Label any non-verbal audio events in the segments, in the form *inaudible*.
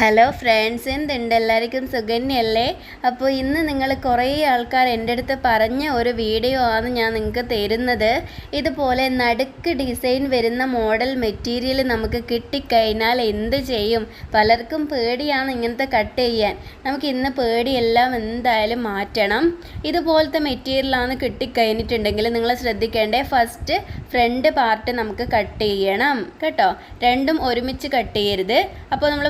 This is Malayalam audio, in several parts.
ഹലോ ഫ്രണ്ട്സ് എന്തുണ്ട്? എല്ലാവർക്കും സുഗന്യല്ലേ അപ്പോൾ ഇന്ന് നിങ്ങൾ കുറേ ആൾക്കാർ എന്റെ അടുത്ത് പറഞ്ഞ ഒരു വീഡിയോ ആണ് ഞാൻ നിങ്ങൾക്ക് തരുന്നത്. ഇതുപോലെ നടുക്ക് ഡിസൈൻ വരുന്ന മോഡൽ മെറ്റീരിയൽ നമുക്ക് കിട്ടിക്കഴിഞ്ഞാൽ എന്ത് ചെയ്യും? പലർക്കും പേടിയാണ് ഇങ്ങനത്തെ കട്ട് ചെയ്യാൻ. നമുക്ക് ഇന്ന് പേടിയെല്ലാം എന്തായാലും മാറ്റണം. ഇതുപോലത്തെ മെറ്റീരിയലാണ് കിട്ടിക്കഴിഞ്ഞിട്ടുണ്ടെങ്കിൽ നിങ്ങൾ ശ്രദ്ധിക്കേണ്ടേ ഫസ്റ്റ് ഫ്രണ്ട് പാർട്ട് നമുക്ക് കട്ട് ചെയ്യണം. കേട്ടോ? രണ്ടും ഒരുമിച്ച് കട്ട് ചെയ്യരുത്. അപ്പോൾ നമ്മൾ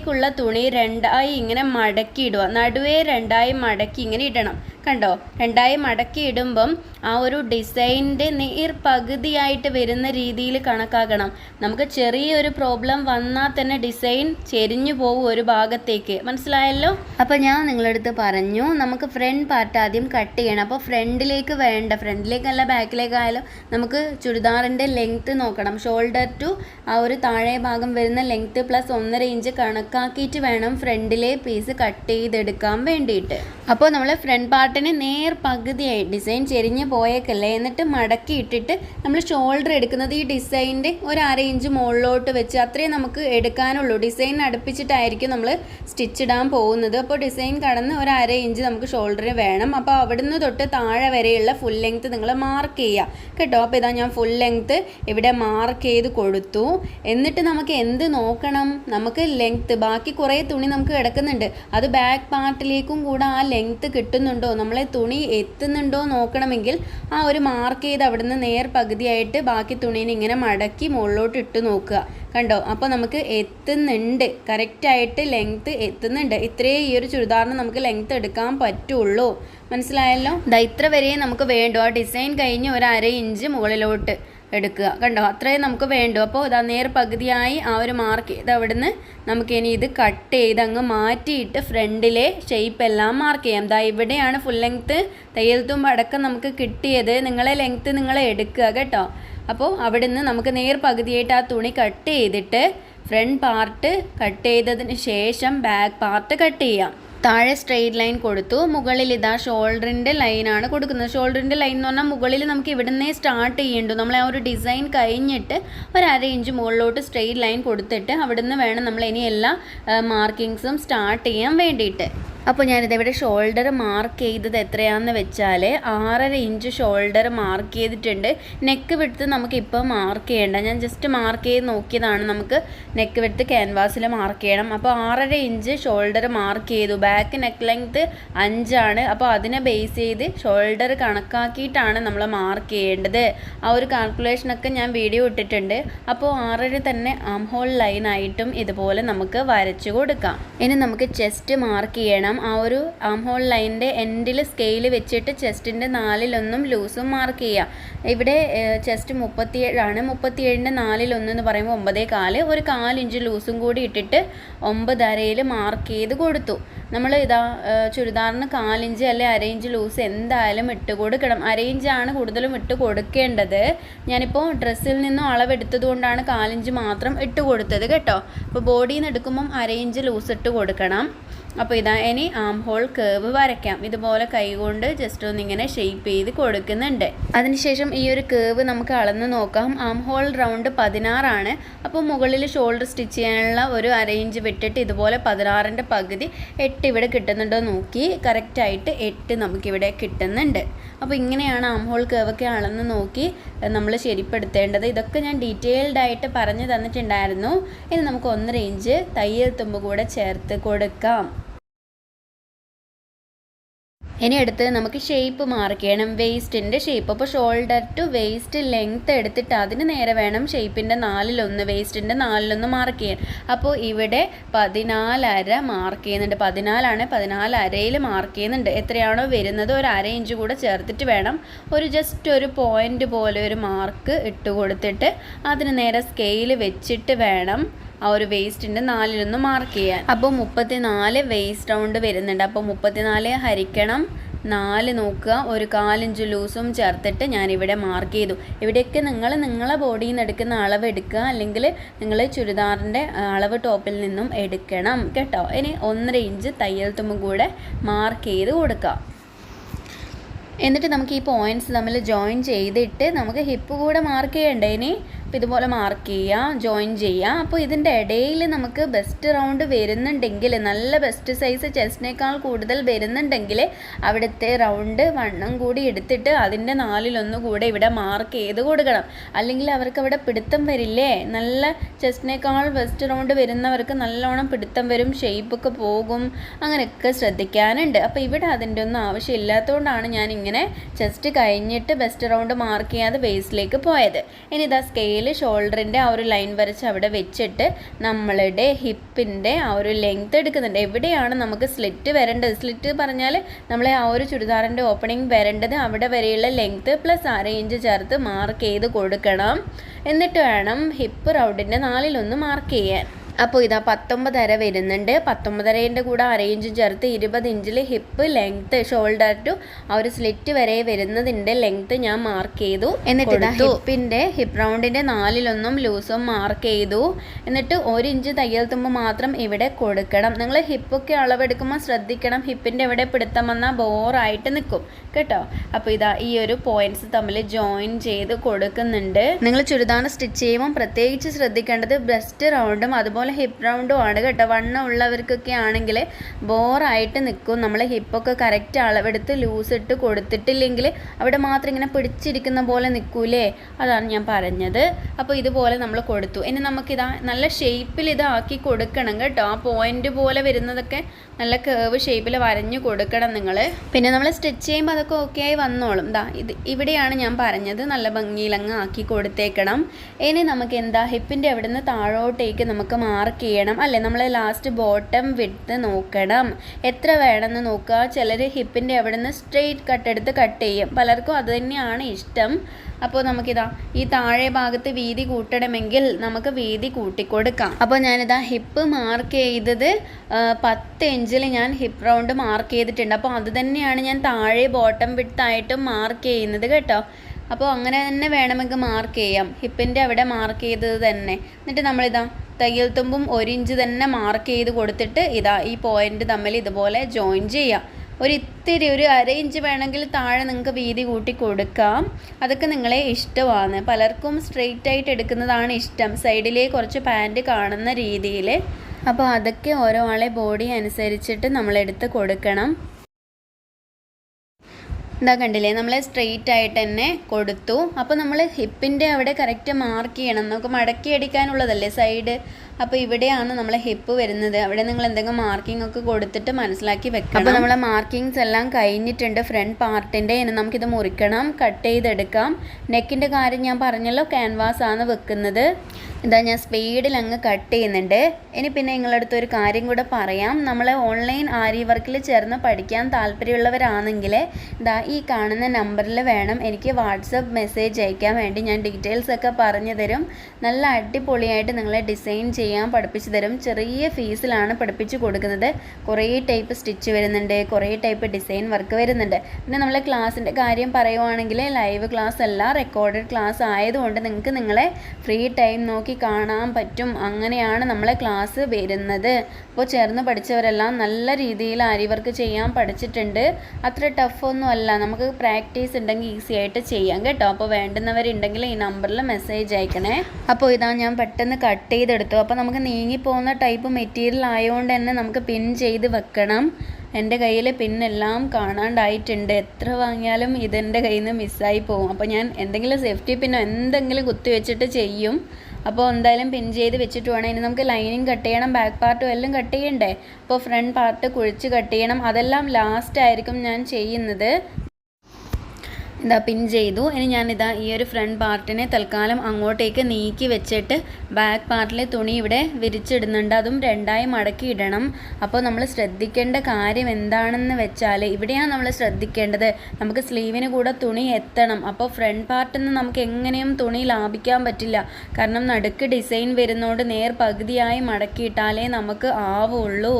ഫ്രണ്ടിലേക്കുള്ള തുണി രണ്ടായി ഇങ്ങനെ മടക്കി ഇടുക നടുവേ രണ്ടായി മടക്കി ഇങ്ങനെ ഇടണം. കണ്ടോ? രണ്ടായി മടക്കി ഇടുമ്പം ആ ഒരു ഡിസൈനിന്റെ നേർ പകുതിയായിട്ട് വരുന്ന രീതിയിൽ കണക്കാക്കണം. നമുക്ക് ചെറിയൊരു പ്രോബ്ലം വന്നാൽ തന്നെ ഡിസൈൻ ചെരിഞ്ഞു പോകും ഒരു ഭാഗത്തേക്ക്. മനസ്സിലായല്ലോ? അപ്പോൾ ഞാൻ നിങ്ങളടുത്ത് പറഞ്ഞു നമുക്ക് ഫ്രണ്ട് പാർട്ട് ആദ്യം കട്ട് ചെയ്യണം. അപ്പോൾ ഫ്രണ്ടിലേക്ക് വേണ്ട ഫ്രണ്ടിലേക്കല്ല ബാക്കിലേക്കായാലും നമുക്ക് ചുരിദാറിന്റെ ലെങ്ത്ത് നോക്കണം. ഷോൾഡർ ടു ആ ഒരു താഴെ ഭാഗം വരുന്ന ലെങ്ത്ത് പ്ലസ് ഒന്നര ഇഞ്ച് കണക്കാക്കിയിട്ട് വേണം ഫ്രണ്ടിലെ പീസ് കട്ട് ചെയ്തെടുക്കാൻ വേണ്ടിയിട്ട്. അപ്പോൾ നമ്മൾ ഫ്രണ്ട് പാർട്ടിന് നേർ പകുതിയായി. ഡിസൈൻ ചെരിഞ്ഞ് പോയേക്കല്ലേ. എന്നിട്ട് മടക്കി ഇട്ടിട്ട് നമ്മൾ ഷോൾഡർ എടുക്കുന്നത് ഈ ഡിസൈന്റെ ഒരു അര ഇഞ്ച് മുകളിലോട്ട് വെച്ച് അത്രയും നമുക്ക് എടുക്കാനുള്ളൂ. ഡിസൈൻ അടുപ്പിച്ചിട്ടായിരിക്കും നമ്മൾ സ്റ്റിച്ച് ഇടാൻ പോകുന്നത്. അപ്പോൾ ഡിസൈൻ കടന്ന് ഒരു അര ഇഞ്ച് നമുക്ക് ഷോൾഡറിന് വേണം. അപ്പോൾ അവിടുന്ന് തൊട്ട് താഴെ വരെയുള്ള ഫുൾ ലെങ്ത്ത് നിങ്ങൾ മാർക്ക് ചെയ്യുക. കേട്ടോ? അപ്പോൾ ഇതാ ഞാൻ ഫുൾ ലെങ്ത്ത് ഇവിടെ മാർക്ക് ചെയ്ത് കൊടുത്തു. എന്നിട്ട് നമുക്ക് എന്ത് നോക്കണം? നമുക്ക് ലെങ്ത്ത് ബാക്കി കുറേ തുണി നമുക്ക് കിടക്കുന്നുണ്ട്. അത് ബാക്ക് പാർട്ടിലേക്കും കൂടെ ആ ലെങ്ത്ത് കിട്ടുന്നുണ്ടോ നമ്മളെ തുണി എത്തുന്നുണ്ടോ നോക്കണമെങ്കിൽ ആ ഒരു മാർക്ക് ചെയ്ത് അവിടെ നിന്ന് നേർ പകുതിയായിട്ട് ബാക്കി തുണീനെ ഇങ്ങനെ മടക്കി മുകളിലോട്ട് ഇട്ട് നോക്കുക. കണ്ടോ? അപ്പോൾ നമുക്ക് എത്തുന്നുണ്ട്. കറക്റ്റായിട്ട് ലെങ്ത്ത് എത്തുന്നുണ്ട്. ഇത്രയേ ഈ ഒരു ചുരിദാറിന് നമുക്ക് ലെങ്ത്ത് എടുക്കാൻ പറ്റുള്ളൂ. മനസ്സിലായല്ലോ? ദാ ഇത്ര വരെയേ നമുക്ക് വേണ്ടു. ആ ഡിസൈൻ കഴിഞ്ഞ് ഒരു അര ഇഞ്ച് മുകളിലോട്ട്. എടുക്കുക. കണ്ടോ? അത്രയും നമുക്ക് വേണ്ടു. അപ്പോൾ ഇതാ നേർ പകുതിയായി ആ ഒരു മാർക്ക് ചെയ്ത് നമുക്ക് ഇനി ഇത് കട്ട് ചെയ്ത് അങ്ങ് മാറ്റിയിട്ട് ഫ്രണ്ടിലെ ഷേപ്പ് എല്ലാം മാർക്ക് ചെയ്യാം. ദാ ഇവിടെയാണ് ഫുൾ ലെങ്ത്ത് തയ്യൽ തുമ്പ് അടക്കം നമുക്ക് കിട്ടിയത്. നിങ്ങളെ ലെങ്ത്ത് നിങ്ങൾ എടുക്കുക കേട്ടോ. അപ്പോൾ അവിടുന്ന് നമുക്ക് നേർ പകുതിയായിട്ട് ആ തുണി കട്ട് ചെയ്തിട്ട് ഫ്രണ്ട് പാർട്ട് കട്ട് ചെയ്തതിന് ശേഷം ബാക്ക് പാർട്ട് കട്ട് ചെയ്യാം. താഴെ സ്ട്രെയിറ്റ് ലൈൻ കൊടുത്തു. മുകളിൽ ഇതാ ഷോൾഡറിന്റെ ലൈനാണ് കൊടുക്കുന്നത്. ഷോൾഡറിന്റെ ലൈൻ എന്ന് പറഞ്ഞാൽ മുകളിൽ നമുക്ക് ഇവിടുന്നേ സ്റ്റാർട്ട് ചെയ്യേണ്ടു. നമ്മൾ ആ ഒരു ഡിസൈൻ കഴിഞ്ഞിട്ട് ഒരു അര ഇഞ്ച് മുകളിലോട്ട് സ്ട്രെയിറ്റ് ലൈൻ കൊടുത്തിട്ട് അവിടുന്ന് വേണം നമ്മൾ ഇനി എല്ലാ മാർക്കിങ്സും സ്റ്റാർട്ട് ചെയ്യാൻ വേണ്ടിയിട്ട്. അപ്പോൾ ഞാനിത് ഇവിടെ ഷോൾഡർ മാർക്ക് ചെയ്തത് എത്രയാണെന്ന് വെച്ചാൽ ആറര ഇഞ്ച് ഷോൾഡർ മാർക്ക് ചെയ്തിട്ടുണ്ട്. നെക്ക് വിടുത്ത് നമുക്ക് ഇപ്പോൾ മാർക്ക് ചെയ്യേണ്ട. ഞാൻ ജസ്റ്റ് മാർക്ക് ചെയ്ത് നോക്കിയതാണ് നമുക്ക് നെക്ക് വിടുത്ത് ക്യാൻവാസിൽ മാർക്ക് ചെയ്യണം. അപ്പോൾ ആറര ഇഞ്ച് ഷോൾഡർ മാർക്ക് ചെയ്തു. ബാക്ക് നെക്ക് ലെങ്ത്ത് അഞ്ചാണ്. അപ്പോൾ അതിനെ ബേസ് ചെയ്ത് ഷോൾഡർ കണക്കാക്കിയിട്ടാണ് നമ്മൾ മാർക്ക് ചെയ്യേണ്ടത്. ആ ഒരു കാൽക്കുലേഷനൊക്കെ ഞാൻ വീഡിയോ ഇട്ടിട്ടുണ്ട്. അപ്പോൾ ആറര തന്നെ ആം ഹോൾ ലൈനായിട്ടും ഇതുപോലെ നമുക്ക് വരച്ചു കൊടുക്കാം. ഇനി നമുക്ക് ചെസ്റ്റ് മാർക്ക് ചെയ്യണം. ആ ഒരു ആം ഹോൾ ലൈനിന്റെ എൻഡിൽ സ്കെയിൽ വെച്ചിട്ട് ചെസ്റ്റിന്റെ നാലിലൊന്നും ലൂസും മാർക്ക് ചെയ്യുക ഇവിടെ ചെസ്റ്റ് മുപ്പത്തിയേഴാണ് മുപ്പത്തിയേഴിന്റെ നാലിലൊന്ന് എന്ന് പറയുമ്പോൾ ഒമ്പതേ കാൽ. ഒരു കാലിഞ്ച് ലൂസും കൂടി ഇട്ടിട്ട് ഒമ്പത് അരയിൽ മാർക്ക് ചെയ്ത് കൊടുത്തു. നമ്മൾ ഇതാ ചുരിദാറിന് കാലിഞ്ച് അല്ലെ അരയിഞ്ച് ലൂസ് എന്തായാലും ഇട്ട് കൊടുക്കണം. അരയിഞ്ചാണ് കൂടുതലും ഇട്ട് കൊടുക്കേണ്ടത്. ഞാനിപ്പോൾ ഡ്രസ്സിൽ നിന്നും അളവെടുത്തത് കൊണ്ടാണ് കാലിഞ്ച് മാത്രം ഇട്ട് കൊടുത്തത് കേട്ടോ. അപ്പോൾ ബോഡിയിൽ നിന്ന് എടുക്കുമ്പം അരയിഞ്ച് ലൂസ് ഇട്ട് കൊടുക്കണം. അപ്പോൾ ഇതാ ഇനി ആം ഹോൾ കേവ് വരയ്ക്കാം. ഇതുപോലെ കൈകൊണ്ട് ജസ്റ്റ് ഒന്നിങ്ങനെ ഷെയ്പ്പ് ചെയ്ത് കൊടുക്കുന്നുണ്ട്. അതിനുശേഷം ഈ ഒരു കേവ് നമുക്ക് അളന്ന് നോക്കാം. ആം ഹോൾ റൗണ്ട് പതിനാറാണ്. അപ്പോൾ മുകളിൽ ഷോൾഡർ സ്റ്റിച്ച് ചെയ്യാനുള്ള ഒരു അറേഞ്ച് വിട്ടിട്ട് ഇതുപോലെ പതിനാറിന്റെ പകുതി എട്ട് ഇവിടെ കിട്ടുന്നുണ്ടോ നോക്കി. കറക്റ്റായിട്ട് എട്ട് നമുക്കിവിടെ കിട്ടുന്നുണ്ട്. അപ്പോൾ ഇങ്ങനെയാണ് ആം ഹോൾ കേവൊക്കെ അളന്ന് നോക്കി നമ്മൾ ശരിപ്പെടുത്തേണ്ടത്. ഇതൊക്കെ ഞാൻ ഡീറ്റെയിൽഡ് ആയിട്ട് പറഞ്ഞു തന്നിട്ടുണ്ടായിരുന്നു. ഇനി നമുക്ക് ഒന്നര ഇഞ്ച് തയ്യൽ തുമ്പ് കൂടെ ചേർത്ത് കൊടുക്കാം. ഇനി അടുത്ത് നമുക്ക് ഷേപ്പ് മാർക്ക് ചെയ്യണം വേസ്റ്റിന്റെ ഷേപ്പ് അപ്പോൾ ഷോൾഡർ ടു വേസ്റ്റ് ലെങ്ത്ത് എടുത്തിട്ട് അതിന് നേരെ വേണം ഷേപ്പിന്റെ നാലിലൊന്ന് വേസ്റ്റിന്റെ നാലിലൊന്ന് മാർക്ക് ചെയ്യാൻ അപ്പോൾ ഇവിടെ പതിനാലര മാർക്ക് ചെയ്യുന്നുണ്ട് പതിനാലാണ് പതിനാലരയിൽ മാർക്ക് ചെയ്യുന്നുണ്ട് എത്രയാണോ വരുന്നത്? ഒരു അര ഇഞ്ച് കൂടെ ചേർത്തിട്ട് വേണം. ഒരു ജസ്റ്റ് ഒരു പോയിന്റ് പോലെ ഒരു മാർക്ക് ഇട്ട് കൊടുത്തിട്ട് അതിന് നേരെ സ്കെയിൽ വെച്ചിട്ട് വേണം ആ ഒരു വേസ്റ്റിന്റെ നാലിലൊന്ന് മാർക്ക് ചെയ്യാൻ. അപ്പോൾ മുപ്പത്തിനാല് വേസ്റ്റ് റൗണ്ട് വരുന്നുണ്ട്. അപ്പോൾ മുപ്പത്തിനാല് ഹരിക്കണം നാല് നോക്കുക. ഒരു കാലിഞ്ച് ലൂസും ചേർത്തിട്ട് ഞാനിവിടെ മാർക്ക് ചെയ്തു. ഇവിടെയൊക്കെ നിങ്ങൾ നിങ്ങളെ ബോഡിയിൽ നിന്ന് എടുക്കുന്ന അളവ് എടുക്കുക. അല്ലെങ്കിൽ നിങ്ങൾ ചുരിദാറിന്റെ അളവ് ടോപ്പിൽ നിന്നും എടുക്കണം. കേട്ടോ? ഇനി ഒന്നര ഇഞ്ച് തയ്യൽ തുമ്പും കൂടെ മാർക്ക് ചെയ്ത് കൊടുക്കുക. എന്നിട്ട് നമുക്ക് ഈ പോയിന്റ്സ് തമ്മിൽ ജോയിൻ ചെയ്തിട്ട് നമുക്ക് ഹിപ്പ് കൂടെ മാർക്ക് ചെയ്യണ്ടേ ഇനി? അപ്പോൾ ഇതുപോലെ മാർക്ക് ചെയ്യുക ജോയിൻ ചെയ്യുക അപ്പോൾ ഇതിന്റെ ഇടയിൽ നമുക്ക് ബെസ്റ്റ് റൗണ്ട് വരുന്നുണ്ടെങ്കിൽ നല്ല ബെസ്റ്റ് സൈസ് ചെസ്റ്റിനേക്കാൾ കൂടുതൽ വരുന്നുണ്ടെങ്കിൽ അവിടുത്തെ റൗണ്ട് വണ്ണം കൂടി എടുത്തിട്ട് അതിന്റെ നാലിലൊന്ന് കൂടെ ഇവിടെ മാർക്ക് ചെയ്ത് കൊടുക്കണം. അല്ലെങ്കിൽ അവർക്ക് അവിടെ പിടുത്തം വരില്ലേ? നല്ല ചെസ്റ്റിനേക്കാൾ ബെസ്റ്റ് റൗണ്ട് വരുന്നവർക്ക് നല്ലോണം പിടുത്തം വരും ഷേപ്പൊക്കെ പോകും. അങ്ങനെയൊക്കെ ശ്രദ്ധിക്കാനുണ്ട്. അപ്പോൾ ഇവിടെ അതിന്റെ ഒന്നും ആവശ്യമില്ലാത്തതുകൊണ്ടാണ് ഞാൻ ഇങ്ങനെ ചെസ്റ്റ് കഴിഞ്ഞിട്ട് ബെസ്റ്റ് റൗണ്ട് മാർക്ക് ചെയ്യാതെ വേസ്റ്റിലേക്ക് പോയത്. ഇനി ഇതാ സ്കെയിൽ ഷോൾഡറിന്റെ ആ ഒരു ലൈൻ വരച്ച് അവിടെ വെച്ചിട്ട് നമ്മളുടെ ഹിപ്പിന്റെ ആ ഒരു ലെങ്ത് എടുക്കുന്നുണ്ട്. എവിടെയാണ് നമുക്ക് സ്ലിറ്റ് വരേണ്ടത്? സ്ലിറ്റ് പറഞ്ഞാൽ നമ്മളെ ആ ഒരു ചുരിദാറിന്റെ ഓപ്പണിംഗ് വരേണ്ടത് അവിടെ വരെയുള്ള ലെങ്ത് പ്ലസ് അര ഇഞ്ച് ചേർത്ത് മാർക്ക് ചെയ്ത് കൊടുക്കണം. എന്നിട്ട് വേണം ഹിപ്പ് റൗണ്ടിന്റെ നാലിലൊന്ന് മാർക്ക് ചെയ്യാൻ. അപ്പോൾ ഇതാ പത്തൊമ്പതര വരുന്നുണ്ട്. പത്തൊമ്പതരേന്റെ കൂടെ അരയിഞ്ചും ഇഞ്ചും ചേർത്ത് ഇരുപത് ഇഞ്ചിൽ ഹിപ്പ് ലെങ്ത്ത് ഷോൾഡർ ടു ആ ഒരു സ്ലിറ്റ് വരെ വരുന്നതിന്റെ ലെങ്ത്ത് ഞാൻ മാർക്ക് ചെയ്തു. എന്നിട്ട് ഇതാ ഹിപ്പിന്റെ ഹിപ്പ് റൗണ്ടിന്റെ നാലിലൊന്നും ലൂസും മാർക്ക് ചെയ്തു. എന്നിട്ട് ഒരു ഇഞ്ച് തയ്യൽ തുമ്പ് മാത്രം ഇവിടെ കൊടുക്കണം. നിങ്ങൾ ഹിപ്പൊക്കെ അളവെടുക്കുമ്പോൾ ശ്രദ്ധിക്കണം. ഹിപ്പിന്റെ എവിടെ പിടുത്തം വന്നാൽ ബോറായിട്ട് നിൽക്കും കേട്ടോ? അപ്പോൾ ഇതാ ഈ ഒരു പോയിന്റ്സ് തമ്മിൽ ജോയിൻ ചെയ്ത് കൊടുക്കുന്നുണ്ട്. നിങ്ങൾ ചുരിദാർ സ്റ്റിച്ച് ചെയ്യുമ്പോൾ പ്രത്യേകിച്ച് ശ്രദ്ധിക്കേണ്ടത് ബ്രസ്റ്റ് റൗണ്ടും അതുപോലെ ഹിപ്പ് റൗണ്ടും ആണ് കേട്ടോ. വണ്ണം ഉള്ളവർക്കൊക്കെ ആണെങ്കിൽ ബോറായിട്ട് നിൽക്കും. നമ്മൾ ഹിപ്പൊക്കെ കറക്റ്റ് അളവെടുത്ത് ലൂസ് ഇട്ട് കൊടുത്തിട്ടില്ലെങ്കിൽ അവിടെ മാത്രം ഇങ്ങനെ പിടിച്ചിരിക്കുന്ന പോലെ നിൽക്കൂലേ? അതാണ് ഞാൻ പറഞ്ഞത്. അപ്പോൾ ഇതുപോലെ നമ്മൾ കൊടുത്തു. ഇനി നമുക്കിതാ നല്ല ഷേപ്പിൽ ഇതാക്കി കൊടുക്കണം കേട്ടോ. ആ പോയിന്റ് പോലെ വരുന്നതൊക്കെ നല്ല കേവ് ഷേപ്പിൽ വരഞ്ഞു കൊടുക്കണം നിങ്ങൾ. പിന്നെ നമ്മൾ സ്റ്റിച്ച് ചെയ്യുമ്പോൾ അതൊക്കെ ഓക്കെ ആയി വന്നോളും. ദാ ഇത് ഇവിടെയാണ് ഞാൻ പറഞ്ഞത് നല്ല ഭംഗിയിലങ്ങ് ആക്കി കൊടുത്തേക്കണം. ഇനി നമുക്ക് എന്താ ഹിപ്പിന്റെ അവിടെ നിന്ന് താഴോട്ടേക്ക് നമുക്ക് മാർക്ക് ചെയ്യണം. അല്ലേ? നമ്മൾ ലാസ്റ്റ് ബോട്ടം വിട്ട് നോക്കണം. എത്ര വേണമെന്ന് നോക്കുക. ചിലർ ഹിപ്പിന്റെ അവിടെ നിന്ന് സ്ട്രെയിറ്റ് കട്ട് എടുത്ത് കട്ട് ചെയ്യും. പലർക്കും അത് തന്നെയാണ് ഇഷ്ടം. അപ്പോൾ നമുക്കിതാ ഈ താഴെ ഭാഗത്ത് വീതി കൂട്ടണമെങ്കിൽ നമുക്ക് വീതി കൂട്ടിക്കൊടുക്കാം. അപ്പോൾ ഞാനിതാ ഹിപ്പ് മാർക്ക് ചെയ്തത് പത്ത് ഇഞ്ചിൽ ഞാൻ ഹിപ്പ് റൗണ്ട് മാർക്ക് ചെയ്തിട്ടുണ്ട്. അപ്പോൾ അത് തന്നെയാണ് ഞാൻ താഴെ ബോട്ടം വിട്ടായിട്ടും മാർക്ക് ചെയ്യുന്നത് കേട്ടോ. അപ്പോൾ അങ്ങനെ തന്നെ വേണമെങ്കിൽ മാർക്ക് ചെയ്യാം. ഹിപ്പിന്റെ അവിടെ മാർക്ക് ചെയ്തത് തന്നെ. എന്നിട്ട് നമ്മളിതാ തയ്യൽ തുമ്പും ഒരു ഇഞ്ച് തന്നെ മാർക്ക് ചെയ്ത് കൊടുത്തിട്ട് ഇതാ ഈ പോയിന്റ് തമ്മിൽ ഇതുപോലെ ജോയിൻ ചെയ്യാം. ഒരു ഇത്തിരി ഒരു അര ഇഞ്ച് വേണമെങ്കിൽ താഴെ നിങ്ങൾക്ക് വീതി കൂട്ടി കൊടുക്കാം. അതൊക്കെ നിങ്ങളെ ഇഷ്ടമാണ്. പലർക്കും സ്ട്രെയിറ്റ് ആയിട്ട് എടുക്കുന്നതാണ് ഇഷ്ടം. സൈഡിലേ കുറച്ച് പാന്റ് കാണുന്ന രീതിയിൽ അപ്പോൾ അതൊക്കെ ഓരോ ആളെ ബോഡി അനുസരിച്ചിട്ട് നമ്മളെടുത്ത് കൊടുക്കണം. ഇതാ കണ്ടില്ലേ? നമ്മൾ സ്ട്രെയിറ്റ് ആയിട്ട് തന്നെ കൊടുത്തു. അപ്പോൾ നമ്മൾ ഹിപ്പിന്റെ അവിടെ കറക്റ്റ് മാർക്ക് ചെയ്യണം. നമുക്ക് മടക്കി അടിക്കാനുള്ളതല്ലേ സൈഡ് അപ്പോൾ ഇവിടെയാണ് നമ്മൾ ഹിപ്പ് വരുന്നത്. അവിടെ നിങ്ങൾ എന്തെങ്കിലും മാർക്കിംഗ് ഒക്കെ കൊടുത്തിട്ട് മനസ്സിലാക്കി വെക്കണം. അപ്പോൾ നമ്മളെ മാർക്കിങ്സ് എല്ലാം കഴിഞ്ഞിട്ടുണ്ട് ഫ്രണ്ട് പാർട്ടിന്റെ ഇനി നമുക്കിത് മുറിക്കണം കട്ട് ചെയ്തെടുക്കാം. നെക്കിന്റെ കാര്യം ഞാൻ പറഞ്ഞല്ലോ ക്യാൻവാസ് ആണ് വെക്കുന്നത്. ഇതാ ഞാൻ സ്പീഡിൽ അങ്ങ് കട്ട് ചെയ്യുന്നുണ്ട്. ഇനി പിന്നെ നിങ്ങളടുത്ത് ഒരു കാര്യം കൂടെ പറയാം. നമ്മൾ ഓൺലൈൻ ആരി വർക്കിൽ ചേർന്ന് പഠിക്കാൻ താല്പര്യമുള്ളവരാണെങ്കിൽ ഇതാ ഈ കാണുന്ന നമ്പറിൽ വേണം എനിക്ക് വാട്സപ്പ് മെസ്സേജ് അയക്കാൻ വേണ്ടി. ഞാൻ ഡീറ്റെയിൽസ് ഒക്കെ പറഞ്ഞു തരും. നല്ല അടിപൊളിയായിട്ട് നിങ്ങളെ ഡിസൈൻ ചെയ്യാൻ പഠിപ്പിച്ചു തരും. ചെറിയ ഫീസിലാണ് പഠിപ്പിച്ചു കൊടുക്കുന്നത്. കുറേ ടൈപ്പ് സ്റ്റിച്ച് വരുന്നുണ്ട് കുറേ ടൈപ്പ് ഡിസൈൻ വർക്ക് വരുന്നുണ്ട്. പിന്നെ നമ്മളെ ക്ലാസ്സിന്റെ കാര്യം പറയുവാണെങ്കിൽ ലൈവ് ക്ലാസ് അല്ല റെക്കോർഡഡ് ക്ലാസ് ആയതുകൊണ്ട് നിങ്ങൾക്ക് നിങ്ങളെ ഫ്രീ ടൈം നോക്കി കാണാൻ പറ്റും. അങ്ങനെയാണ് നമ്മളെ ക്ലാസ് വരുന്നത്. അപ്പോൾ ചേർന്ന് പഠിച്ചവരെല്ലാം നല്ല രീതിയിൽ ആരി വർക്ക് ചെയ്യാൻ പഠിച്ചിട്ടുണ്ട്. അത്ര ടഫൊന്നും അല്ല. നമുക്ക് പ്രാക്ടീസ് ഉണ്ടെങ്കിൽ ഈസി ആയിട്ട് ചെയ്യാം കേട്ടോ. അപ്പോൾ വേണ്ടുന്നവരുണ്ടെങ്കിൽ ഈ നമ്പറിൽ മെസ്സേജ് അയക്കണേ. അപ്പോൾ ഇതാ ഞാൻ പെട്ടെന്ന് കട്ട് ചെയ്തെടുത്തു. അപ്പോൾ നമുക്ക് നീങ്ങിപ്പോകുന്ന ടൈപ്പ് മെറ്റീരിയൽ ആയതുകൊണ്ട് തന്നെ നമുക്ക് പിൻ ചെയ്ത് വെക്കണം. എന്റെ കയ്യിൽ പിന്നെല്ലാം കാണാണ്ടായിട്ടുണ്ട്. എത്ര വാങ്ങിയാലും ഇതെന്റെ കയ്യിൽ നിന്ന് മിസ്സായി പോകും. അപ്പോൾ ഞാൻ എന്തെങ്കിലും സേഫ്റ്റി പിന്നോ എന്തെങ്കിലും കുത്തി വെച്ചിട്ട് ചെയ്യും. അപ്പോൾ എന്തായാലും പിൻ ചെയ്ത് വെച്ചിട്ട് വേണം. ഇനി നമുക്ക് ലൈനിങ് കട്ട് ചെയ്യണം ബാക്ക് പാർട്ടും എല്ലാം കട്ട് ചെയ്യണ്ടേ? അപ്പോൾ ഫ്രണ്ട് പാർട്ട് കുഴിച്ച് കട്ട് ചെയ്യണം. അതെല്ലാം ലാസ്റ്റ് ആയിരിക്കും ഞാൻ ചെയ്യുന്നത്. ഇതാ പിൻ ചെയ്തു. ഇനി ഞാനിതാ ഈ ഒരു ഫ്രണ്ട് പാർട്ടിനെ തൽക്കാലം അങ്ങോട്ടേക്ക് നീക്കി വെച്ചിട്ട് ബാക്ക് പാർട്ടിലെ തുണി ഇവിടെ വിരിച്ചിടുന്നുണ്ട്. അതും രണ്ടായി മടക്കി ഇടണം. അപ്പോൾ നമ്മൾ ശ്രദ്ധിക്കേണ്ട കാര്യം എന്താണെന്ന് വെച്ചാൽ ഇവിടെയാണ് നമ്മൾ ശ്രദ്ധിക്കേണ്ടത്. നമുക്ക് സ്ലീവിന് കൂടെ തുണി എത്തണം. അപ്പോൾ ഫ്രണ്ട് പാർട്ടിൽ നിന്ന് നമുക്ക് എങ്ങനെയും തുണി ലാഭിക്കാൻ പറ്റില്ല. കാരണം നടുക്ക് ഡിസൈൻ വരുന്നതുകൊണ്ട് നേർ പകുതിയായി മടക്കിയിട്ടാലേ നമുക്ക് ആവുള്ളൂ.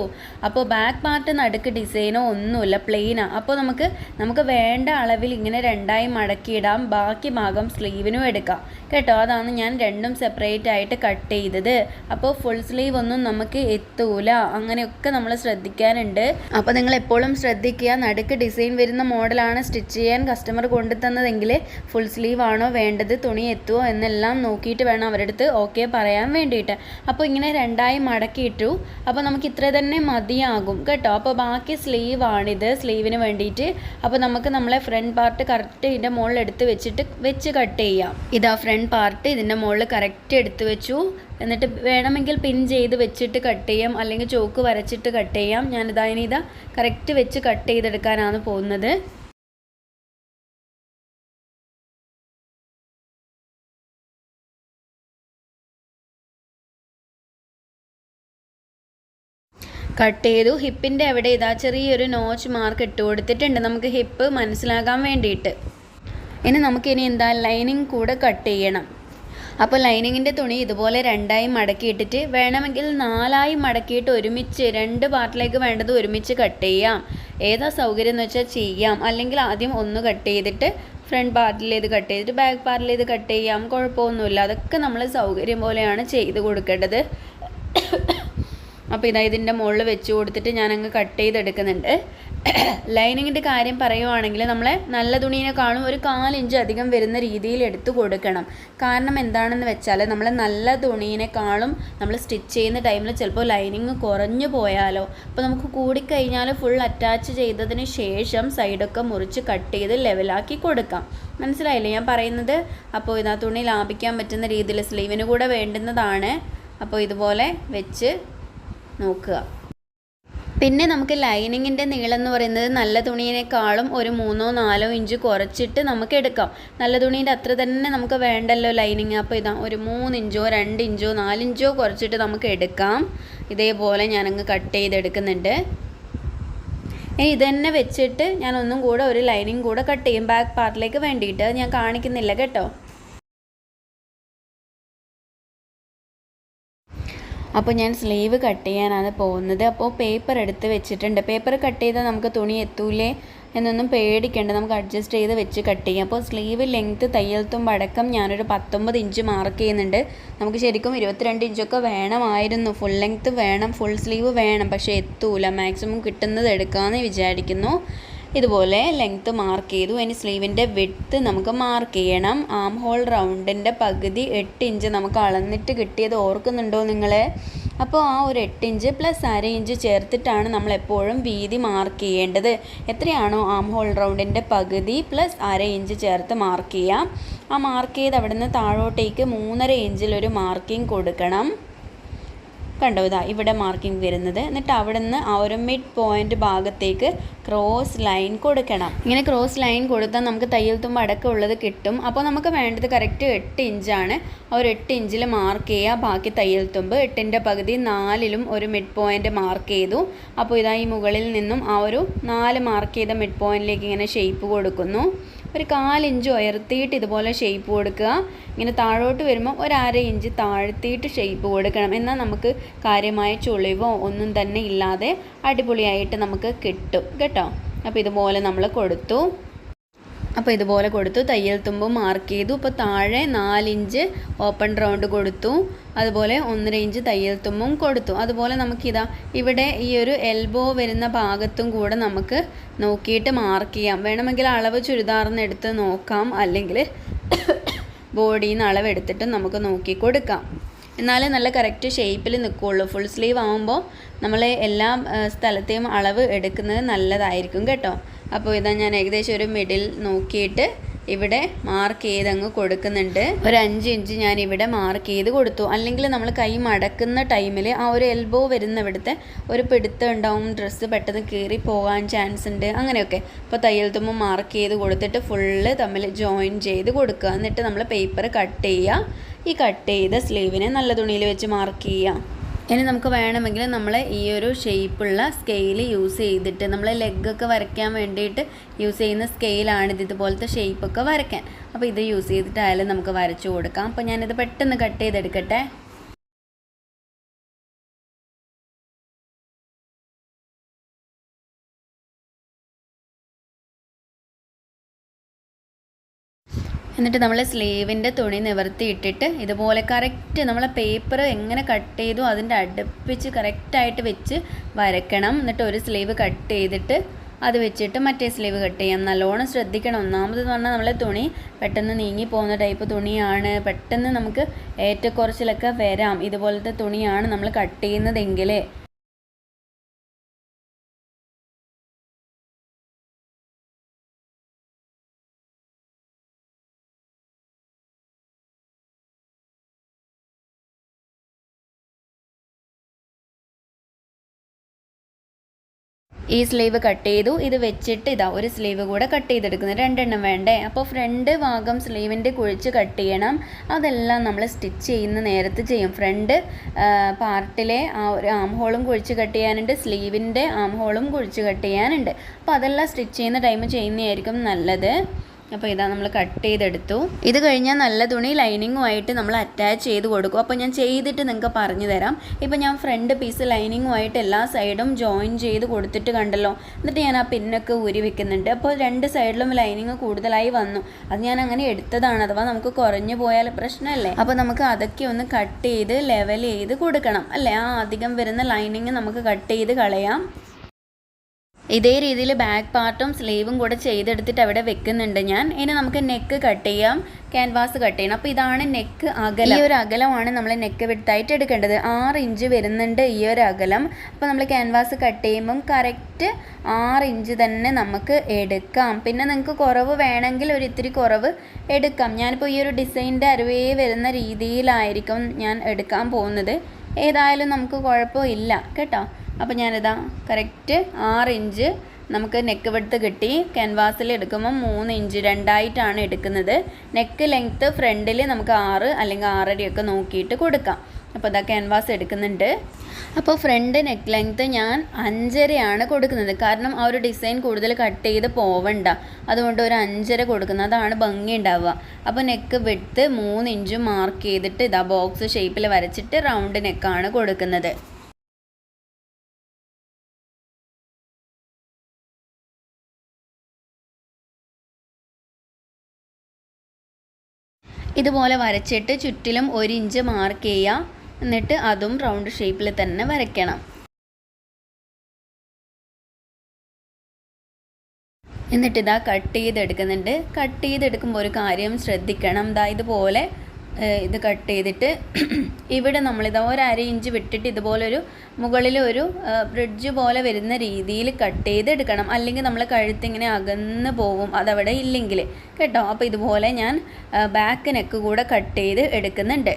അപ്പോൾ ബാക്ക് പാർട്ട് നടുക്ക് ഡിസൈനോ ഒന്നുമില്ല പ്ലെയിനാണ് അപ്പോൾ നമുക്ക് നമുക്ക് വേണ്ട അളവിൽ ഇങ്ങനെ രണ്ടായി രണ്ടായി മടക്കിയിടാം. ബാക്കി ഭാഗം സ്ലീവിനും എടുക്കാം. കേട്ടോ? അതാണ് ഞാൻ രണ്ടും സെപ്പറേറ്റ് ആയിട്ട് കട്ട് ചെയ്തത്. അപ്പോൾ ഫുൾ സ്ലീവ് ഒന്നും നമുക്ക് എത്തൂല. അങ്ങനെയൊക്കെ നമ്മൾ ശ്രദ്ധിക്കാനുണ്ട്. അപ്പോൾ നിങ്ങൾ എപ്പോഴും ശ്രദ്ധിക്കുക. നടുക്ക് ഡിസൈൻ വരുന്ന മോഡലാണ് സ്റ്റിച്ച് ചെയ്യാൻ കസ്റ്റമർ കൊണ്ടുതന്നതെങ്കിൽ ഫുൾ സ്ലീവ് ആണോ വേണ്ടത് തുണി എത്തുമോ എന്നെല്ലാം നോക്കിയിട്ട് വേണം അവരുടെ അടുത്ത് ഓക്കെ പറയാൻ വേണ്ടിയിട്ട്. അപ്പോൾ ഇങ്ങനെ രണ്ടായി മടക്കിയിട്ടു. അപ്പോൾ നമുക്ക് ഇത്ര തന്നെ മതിയാകും കേട്ടോ. അപ്പോൾ ബാക്കി സ്ലീവ് ആണിത്. സ്ലീവിന് വേണ്ടിയിട്ട് അപ്പോൾ നമുക്ക് നമ്മളെ ഫ്രണ്ട് പാർട്ട് കറക്റ്റ് ഇതിന്റെ മുകളിൽ എടുത്ത് വെച്ചിട്ട് വെച്ച് കട്ട് ചെയ്യാം. ഇതാ ഫ്രണ്ട് പാർട്ട് ഇതിന്റെ മുകളിൽ കറക്റ്റ് എടുത്ത് വെച്ചു. എന്നിട്ട് വേണമെങ്കിൽ പിൻ ചെയ്ത് വെച്ചിട്ട് കട്ട് ചെയ്യാം. അല്ലെങ്കിൽ ചോക്ക് വരച്ചിട്ട് കട്ട് ചെയ്യാം. ഞാനിതാ ഇനി ഇതാ കറക്റ്റ് വെച്ച് കട്ട് ചെയ്തെടുക്കാനാണ് പോകുന്നത്. കട്ട് ചെയ്തു. ഹിപ്പിന്റെ അവിടെ ഇതാ ചെറിയൊരു നോച്ച് മാർക്ക് ഇട്ട് കൊടുത്തിട്ടുണ്ട്. നമുക്ക് ഹിപ്പ് മനസ്സിലാകാൻ വേണ്ടിയിട്ട്. ഇനി നമുക്കിനി എന്താ ലൈനിങ് കൂടെ കട്ട് ചെയ്യണം. അപ്പോൾ ലൈനിങ്ങിന്റെ തുണി ഇതുപോലെ രണ്ടായി മടക്കിയിട്ടിട്ട് വേണമെങ്കിൽ നാലായി മടക്കിയിട്ട് ഒരുമിച്ച് രണ്ട് പാർട്ടിലേക്ക് വേണ്ടത് ഒരുമിച്ച് കട്ട് ചെയ്യാം. ഏതാ സൗകര്യം എന്ന് വെച്ചാൽ ചെയ്യാം. അല്ലെങ്കിൽ ആദ്യം ഒന്ന് കട്ട് ചെയ്തിട്ട് ഫ്രണ്ട് പാർട്ടിൽ ഇത് കട്ട് ചെയ്തിട്ട് ബാക്ക് പാർട്ടിൽ ഇത് കട്ട് ചെയ്യാം. കുഴപ്പമൊന്നുമില്ല. അതൊക്കെ നമ്മൾ സൗകര്യം പോലെയാണ് ചെയ്ത് കൊടുക്കേണ്ടത്. അപ്പോൾ ഇതാ ഇതിന്റെ മുകളിൽ വെച്ച് കൊടുത്തിട്ട് ഞാനങ്ങ് കട്ട് ചെയ്തെടുക്കുന്നുണ്ട്. *coughs* ലൈനിങ്ങിന്റെ കാര്യം പറയുവാണെങ്കിൽ നമ്മളെ നല്ല തുണീനെക്കാളും ഒരു കാലിഞ്ച് അധികം വരുന്ന രീതിയിൽ എടുത്തു കൊടുക്കണം. കാരണം എന്താണെന്ന് വെച്ചാൽ നമ്മൾ നല്ല തുണീനെക്കാളും നമ്മൾ സ്റ്റിച്ച് ചെയ്യുന്ന ടൈമിൽ ചിലപ്പോൾ ലൈനിങ് കുറഞ്ഞു പോയാലോ. അപ്പോൾ നമുക്ക് കൂടിക്കഴിഞ്ഞാൽ ഫുൾ അറ്റാച്ച് ചെയ്തതിന് ശേഷം സൈഡൊക്കെ മുറിച്ച് കട്ട് ചെയ്ത് ലെവലാക്കി കൊടുക്കാം. മനസ്സിലായില്ലേ? ഞാൻ പറയുന്നത് അപ്പോൾ ഇതാ തുണി ലാഭിക്കാൻ പറ്റുന്ന രീതിയിൽ സ്ലീവിന് കൂടെ വേണ്ടുന്നതാണ്. അപ്പോൾ ഇതുപോലെ വെച്ച് നോക്കുക. പിന്നെ നമുക്ക് ലൈനിങ്ങിന്റെ നീളം എന്ന് പറയുന്നത് നല്ല തുണിയേക്കാളും ഒരു മൂന്നോ നാലോ ഇഞ്ച് കുറച്ചിട്ട് നമുക്ക് എടുക്കാം. നല്ല തുണീന്റെ അത്ര തന്നെ നമുക്ക് വേണ്ടല്ലോ ലൈനിങ്. അപ്പോൾ ഇതാ ഒരു മൂന്ന് ഇഞ്ചോ രണ്ട് ഇഞ്ചോ നാലിഞ്ചോ കുറച്ചിട്ട് നമുക്ക് എടുക്കാം. ഇതേപോലെ ഞാനങ്ങ് കട്ട് ചെയ്തെടുക്കുന്നുണ്ട്. ഇനി ഇത് തന്നെ വെച്ചിട്ട് ഞാനൊന്നും കൂടെ ഒരു ലൈനിങ് കൂടെ കട്ട് ചെയ്യും ബാക്ക് പാർട്ടിലേക്ക് വേണ്ടിയിട്ട്. ഞാൻ കാണിക്കുന്നില്ല കേട്ടോ. അപ്പോൾ ഞാൻ സ്ലീവ് കട്ട് ചെയ്യാനാണ് പോകുന്നത്. അപ്പോൾ പേപ്പർ എടുത്ത് വെച്ചിട്ടുണ്ട്. പേപ്പർ കട്ട് ചെയ്താൽ നമുക്ക് തുണി എത്തൂലേ എന്നൊന്നും പേടിക്കേണ്ട. നമുക്ക് അഡ്ജസ്റ്റ് ചെയ്ത് വെച്ച് കട്ട് ചെയ്യാം. അപ്പോൾ സ്ലീവ് ലെങ്ത്ത് തയ്യൽ തുമ്പ് അടക്കം ഞാനൊരു പത്തൊമ്പത് ഇഞ്ച് മാർക്ക് ചെയ്യുന്നുണ്ട്. നമുക്ക് ശരിക്കും ഇരുപത്തിരണ്ട് ഇഞ്ചൊക്കെ വേണമായിരുന്നു. ഫുൾ ലെങ്ത്ത് വേണം ഫുൾ സ്ലീവ് വേണം. പക്ഷേ എത്തൂല. മാക്സിമം കിട്ടുന്നത് എടുക്കാമെന്ന് വിചാരിക്കുന്നു. ഇതുപോലെ ലെങ്ത്ത് മാർക്ക് ചെയ്തു. ഇനി സ്ലീവിന്റെ വിഡ്ത്ത് നമുക്ക് മാർക്ക് ചെയ്യണം. ആം ഹോൾ റൗണ്ടിന്റെ പകുതി എട്ട് ഇഞ്ച് നമുക്ക് അളന്നിട്ട് കിട്ടിയത് ഓർക്കുന്നുണ്ടോ നിങ്ങൾ അപ്പോൾ ആ ഒരു എട്ട് ഇഞ്ച് പ്ലസ് അര ഇഞ്ച് ചേർത്തിട്ടാണ് നമ്മൾ എപ്പോഴും വീതി മാർക്ക് ചെയ്യേണ്ടത്. എത്രയാണോ ആം ഹോൾ റൗണ്ടിന്റെ പകുതി പ്ലസ് അര ഇഞ്ച് ചേർത്ത് മാർക്ക് ചെയ്യാം. ആ മാർക്ക് ചെയ്ത് അവിടെ നിന്ന് താഴോട്ടേക്ക് മൂന്നര ഇഞ്ചിലൊരു മാർക്കിംഗ് കൊടുക്കണം. കണ്ടോ ഇതാ ഇവിടെ മാർക്കിംഗ് വരുന്നത്. എന്നിട്ട് അവിടെ നിന്ന് ആ ഒരു മിഡ് പോയിന്റ് ഭാഗത്തേക്ക് ക്രോസ് ലൈൻ കൊടുക്കണം. ഇങ്ങനെ ക്രോസ് ലൈൻ കൊടുത്താൽ നമുക്ക് തയ്യൽ തുമ്പ് അടക്കമുള്ളത് കിട്ടും. അപ്പോൾ നമുക്ക് വേണ്ടത് കറക്റ്റ് എട്ട് ഇഞ്ചാണ് ആ ഒരു എട്ട് ഇഞ്ചിൽ മാർക്ക് ചെയ്യുക. ബാക്കി തയ്യൽ തുമ്പ് എട്ടിന്റെ പകുതി നാലിലും ഒരു മിഡ് പോയിന്റ് മാർക്ക് ചെയ്തു. അപ്പോൾ ഇതാ ഈ മുകളിൽ നിന്നും ആ ഒരു നാല് മാർക്ക് ചെയ്ത മിഡ് പോയിന്റിലേക്ക് ഇങ്ങനെ ഷേപ്പ് കൊടുക്കുന്നു. ഒരു കാലിഞ്ച് ഉയർത്തിയിട്ട് ഇതുപോലെ ഷേപ്പ് കൊടുക്കുക. ഇങ്ങനെ താഴോട്ട് വരുമ്പോൾ ഒരു അര ഇഞ്ച് താഴ്ത്തിയിട്ട് ഷേപ്പ് കൊടുക്കണം. എന്നാൽ നമുക്ക് കാര്യമായ ചുളിവോ ഒന്നും തന്നെ ഇല്ലാതെ അടിപൊളിയായിട്ട് നമുക്ക് കിട്ടും. കേട്ടോ? അപ്പോൾ ഇതുപോലെ നമ്മൾ കൊടുത്തു. അപ്പോൾ ഇതുപോലെ കൊടുത്തു. തയ്യൽ തുമ്പ് മാർക്ക് ചെയ്തു. ഇപ്പോൾ താഴെ നാലിഞ്ച് ഓപ്പൺ റൗണ്ട് കൊടുത്തു. അതുപോലെ ഒന്നര ഇഞ്ച് തയ്യൽ തുമ്പും കൊടുത്തു. അതുപോലെ നമുക്കിതാ ഇവിടെ ഈ ഒരു എൽബോ വരുന്ന ഭാഗത്തും കൂടെ നമുക്ക് നോക്കിയിട്ട് മാർക്ക് ചെയ്യാം. വേണമെങ്കിൽ അളവ് ചുരിദാറിന്ന് എടുത്ത് നോക്കാം. അല്ലെങ്കിൽ ബോഡിയിൽ നിന്ന് അളവ് എടുത്തിട്ട് നമുക്ക് നോക്കി കൊടുക്കാം. എന്നാലേ നല്ല കറക്റ്റ് ഷേപ്പിൽ നിൽക്കുകയുള്ളൂ ഫുൾ സ്ലീവ് ആകുമ്പോൾ നമ്മൾ എല്ലാ സ്ഥലത്തെയും അളവ് എടുക്കുന്നത് നല്ലതായിരിക്കും കേട്ടോ. അപ്പോൾ ഇതാ ഞാൻ ഏകദേശം ഒരു മിഡിൽ നോക്കിയിട്ട് ഇവിടെ മാർക്ക് ചെയ്ത് അങ്ങ് കൊടുക്കുന്നുണ്ട്. ഒരു അഞ്ച് ഇഞ്ച് ഞാൻ ഇവിടെ മാർക്ക് ചെയ്ത് കൊടുത്തു. അല്ലെങ്കിൽ നമ്മൾ കൈ മടക്കുന്ന ടൈമിൽ ആ ഒരു എൽബോ വരുന്ന ഇവിടുത്തെ ഒരു പിടുത്തം ഉണ്ടാവും. ഡ്രസ്സ് പെട്ടെന്ന് കീറി പോകാൻ ചാൻസ് ഉണ്ട്. അങ്ങനെയൊക്കെ. അപ്പോൾ തയ്യൽ തുമ്പ് മാർക്ക് ചെയ്ത് കൊടുത്തിട്ട് ഫുള്ള് തമ്മിൽ ജോയിൻ ചെയ്ത് കൊടുക്കുക. എന്നിട്ട് നമ്മൾ പേപ്പർ കട്ട് ചെയ്യുക. ഈ കട്ട് ചെയ്ത സ്ലീവിനെ നല്ല തുണിയിൽ വെച്ച് മാർക്ക് ചെയ്യുക. ഇനി നമുക്ക് വേണമെങ്കിൽ നമ്മൾ ഈ ഒരു ഷേപ്പുള്ള സ്കെയിൽ യൂസ് ചെയ്തിട്ട് നമ്മൾ ലെഗൊക്കെ വരയ്ക്കാൻ വേണ്ടിയിട്ട് യൂസ് ചെയ്യുന്ന സ്കെയിലാണ് ഇത് ഇതുപോലത്തെ ഷേപ്പൊക്കെ വരയ്ക്കാൻ. അപ്പോൾ ഇത് യൂസ് ചെയ്തിട്ടായാലും നമുക്ക് വരച്ചു കൊടുക്കാം. അപ്പോൾ ഞാനിത് പെട്ടെന്ന് കട്ട് ചെയ്തെടുക്കട്ടെ. എന്നിട്ട് നമ്മൾ സ്ലീവിന്റെ തുണി നിവർത്തിയിട്ടിട്ട് ഇതുപോലെ കറക്റ്റ് നമ്മളെ പേപ്പർ എങ്ങനെ കട്ട് ചെയ്തു അതിന്റെ അടുപ്പിച്ച് കറക്റ്റായിട്ട് വെച്ച് വരക്കണം എന്നിട്ട് ഒരു സ്ലീവ് കട്ട് ചെയ്തിട്ട് അത് വെച്ചിട്ട് മറ്റേ സ്ലീവ് കട്ട് ചെയ്യാം. നല്ലോണം ശ്രദ്ധിക്കണം. ഒന്നാമത് പറഞ്ഞാൽ നമ്മളെ തുണി പെട്ടെന്ന് നീങ്ങി പോകുന്ന ടൈപ്പ് തുണിയാണ്. പെട്ടെന്ന് നമുക്ക് ഏറ്റക്കുറച്ചിലൊക്കെ വരാം. ഇതുപോലത്തെ തുണിയാണ് നമ്മൾ കട്ട് ചെയ്യുന്നതെങ്കിൽ ഈ സ്ലീവ് കട്ട് ചെയ്തു. ഇത് വെച്ചിട്ട് ഇതാ ഒരു സ്ലീവ് കൂടെ കട്ട് ചെയ്തെടുക്കുന്നത് രണ്ടെണ്ണം വേണ്ടേ? അപ്പോൾ ഫ്രണ്ട് ഭാഗം സ്ലീവിന്റെ കുഴിച്ച് കട്ട് ചെയ്യണം. അതെല്ലാം നമ്മൾ സ്റ്റിച്ച് ചെയ്യുന്ന നേരത്ത് ചെയ്യും. ഫ്രണ്ട് പാർട്ടിലെ ആ ഒരു ആം ഹോളും കുഴിച്ച് കട്ട് ചെയ്യാനുണ്ട്. സ്ലീവിന്റെ ആം ഹോളും കുഴിച്ച് കട്ട് ചെയ്യാനുണ്ട്. അപ്പോൾ അതെല്ലാം സ്റ്റിച്ച് ചെയ്യുന്ന ടൈം ചെയ്യുന്നതായിരിക്കും നല്ലത്. അപ്പോൾ ഇതാ നമ്മൾ കട്ട് ചെയ്തെടുത്തു. ഇത് കഴിഞ്ഞാൽ നല്ല തുണി ലൈനിങ്ങുമായിട്ട് നമ്മൾ അറ്റാച്ച് ചെയ്ത് കൊടുക്കും. അപ്പോൾ ഞാൻ ചെയ്തിട്ട് നിങ്ങൾക്ക് പറഞ്ഞു തരാം. ഇപ്പോൾ ഞാൻ ഫ്രണ്ട് പീസ് ലൈനിങ്ങുമായിട്ട് എല്ലാ സൈഡും ജോയിൻ ചെയ്ത് കൊടുത്തിട്ട് കണ്ടല്ലോ. എന്നിട്ട് ഞാൻ ആ പിന്നൊക്കെ ഊരി വെക്കുന്നുണ്ട്. അപ്പോൾ രണ്ട് സൈഡിലും ലൈനിങ് കൂടുതലായി വന്നു. അത് ഞാൻ അങ്ങനെ എടുത്തതാണ്. അഥവാ നമുക്ക് കുറഞ്ഞു പോയാൽ പ്രശ്നമല്ലേ? അപ്പോൾ നമുക്ക് അതൊക്കെ ഒന്ന് കട്ട് ചെയ്ത് ലെവൽ ചെയ്ത് കൊടുക്കണം. അല്ലേ? ആ അധികം വരുന്ന ലൈനിങ് നമുക്ക് കട്ട് ചെയ്ത് കളയാം. ഇതേ രീതിയിൽ ബാക്ക് പാർട്ടും സ്ലീവും കൂടെ ചെയ്തെടുത്തിട്ട് അവിടെ വെക്കുന്നുണ്ട് ഞാൻ. ഇനി നമുക്ക് നെക്ക് കട്ട് ചെയ്യാം. ക്യാൻവാസ് കട്ട് ചെയ്യണം. അപ്പോൾ ഇതാണ് നെക്ക് അകലം. ഈ ഒരു അകലമാണ് നമ്മൾ നെക്ക് വിട്ടായിട്ട് എടുക്കേണ്ടത്. ആറ് ഇഞ്ച് വരുന്നുണ്ട് ഈ ഒരു അകലം. അപ്പോൾ നമ്മൾ ക്യാൻവാസ് കട്ട് ചെയ്യുമ്പം കറക്റ്റ് ആറ് ഇഞ്ച് തന്നെ നമുക്ക് എടുക്കാം. പിന്നെ നിങ്ങൾക്ക് കുറവ് വേണമെങ്കിൽ ഒരു ഇത്തിരി കുറവ് എടുക്കാം. ഞാനിപ്പോൾ ഈ ഒരു ഡിസൈന്റെ അരുവേ വരുന്ന രീതിയിലായിരിക്കും ഞാൻ എടുക്കാൻ പോകുന്നത്. ഏതായാലും നമുക്ക് കുഴപ്പമില്ല. കേട്ടോ? അപ്പോൾ ഞാനിതാ കറക്റ്റ് ആറ് ഇഞ്ച് നമുക്ക് നെക്ക് വെടുത്ത് കിട്ടി. ക്യാൻവാസിൽ എടുക്കുമ്പോൾ മൂന്ന് ഇഞ്ച് രണ്ടായിട്ടാണ് എടുക്കുന്നത്. നെക്ക് ലെങ്ത്ത് ഫ്രണ്ടിൽ നമുക്ക് ആറ് അല്ലെങ്കിൽ ആറരയൊക്കെ നോക്കിയിട്ട് കൊടുക്കാം. അപ്പോൾ ഇതാ ക്യാൻവാസ് എടുക്കുന്നുണ്ട്. അപ്പോൾ ഫ്രണ്ട് നെക്ക് ലെങ്ത്ത് ഞാൻ അഞ്ചരയാണ് കൊടുക്കുന്നത്. കാരണം ആ ഒരു ഡിസൈൻ കൂടുതൽ കട്ട് ചെയ്ത് പോവണ്ട. അതുകൊണ്ട് ഒരു അഞ്ചര കൊടുക്കുന്നത്. അതാണ് ഭംഗി ഉണ്ടാവുക. അപ്പോൾ നെക്ക് വിട്ട് മൂന്ന് ഇഞ്ച് മാർക്ക് ചെയ്തിട്ട് ഇതാ ബോക്സ് ഷേപ്പിൽ വരച്ചിട്ട് റൗണ്ട് നെക്കാണ് കൊടുക്കുന്നത്. ഇതുപോലെ വരച്ചിട്ട് ചുറ്റിലും ഒരു ഇഞ്ച് മാർക്ക് ചെയ്യുക. എന്നിട്ട് അതും റൗണ്ട് ഷേപ്പിൽ തന്നെ വരയ്ക്കണം. എന്നിട്ട് ഇതാ കട്ട് ചെയ്തെടുക്കുന്നുണ്ട്. കട്ട് ചെയ്തെടുക്കുമ്പോൾ ഒരു കാര്യം ശ്രദ്ധിക്കണം. ഇതാ ഇതുപോലെ ഇത് കട്ട് ചെയ്തിട്ട് *clears throat* ഇവിടെ നമ്മളിതാ ഒരു അര ഇഞ്ച് വിട്ടിട്ട് ഇതുപോലൊരു മുകളിലൊരു ബ്രിഡ്ജ് പോലെ വരുന്ന രീതിയിൽ കട്ട് ചെയ്തെടുക്കണം. അല്ലെങ്കിൽ നമ്മൾ കഴുത്തിങ്ങനെ അകന്ന് പോകും. അതവിടെ ഇല്ലെങ്കിൽ കേട്ടോ? അപ്പോൾ ഇതുപോലെ ഞാൻ ബാക്ക് നെക്ക് കൂടെ കട്ട് ചെയ്ത് എടുക്കുന്നുണ്ട്.